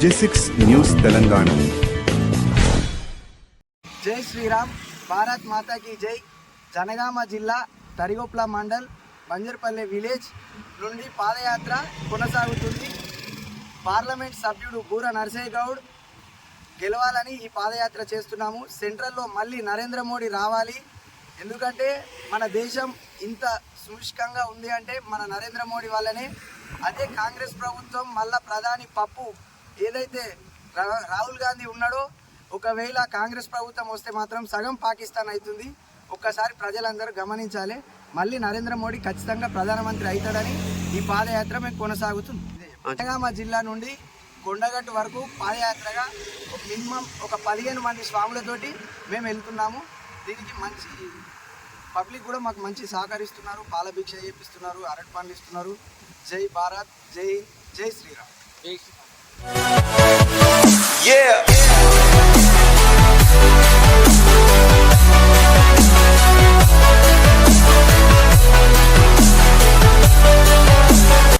జే six news Telangana. జై శ్రీరామ్ భారత్ మాతాకి జై. జనగామ జిల్లా తరిగొప్ల మండల్ బంజర్పల్లె విలేజ్ నుండి పాదయాత్ర కొనసాగుతుంది. పార్లమెంట్ సభ్యుడు బూర నరసయ్య గౌడ్ గెలవాలని ఈ పాదయాత్ర చేస్తున్నాము. సెంట్రల్లో మళ్ళీ నరేంద్ర మోడీ రావాలి. ఎందుకంటే మన దేశం ఇంత సుష్కంగా ఉంది అంటే మన నరేంద్ర మోడీ వల్లనే. అదే కాంగ్రెస్ ప్రభుత్వం మళ్ళా ప్రధాని పప్పు ఏదైతే రా- రాహుల్ గాంధీ ఉన్నాడో ఒకవేళ కాంగ్రెస్ ప్రభుత్వం వస్తే మాత్రం సగం పాకిస్తాన్ అవుతుంది ఒక్కసారి ప్రజలందరూ గమనించాలి. మళ్ళీ నరేంద్ర మోడీ ఖచ్చితంగా ప్రధానమంత్రి అవుతాడని ఈ పాదయాత్ర మేము కొనసాగుతుంది జనగామ జిల్లా నుండి కొండగట్టు వరకు పాదయాత్రగా ఒక మినిమం ఒక పదిహేను మంది స్వాములతోటి మేము వెళ్తున్నాము. దీనికి మంచి పబ్లిక్ కూడా మాకు మంచి సహకరిస్తున్నారు. పాలభిక్ష చేపిస్తున్నారు. అరటి పండ్లు ఇస్తున్నారు. జై భారత్ జై జై శ్రీరామ్. Bye.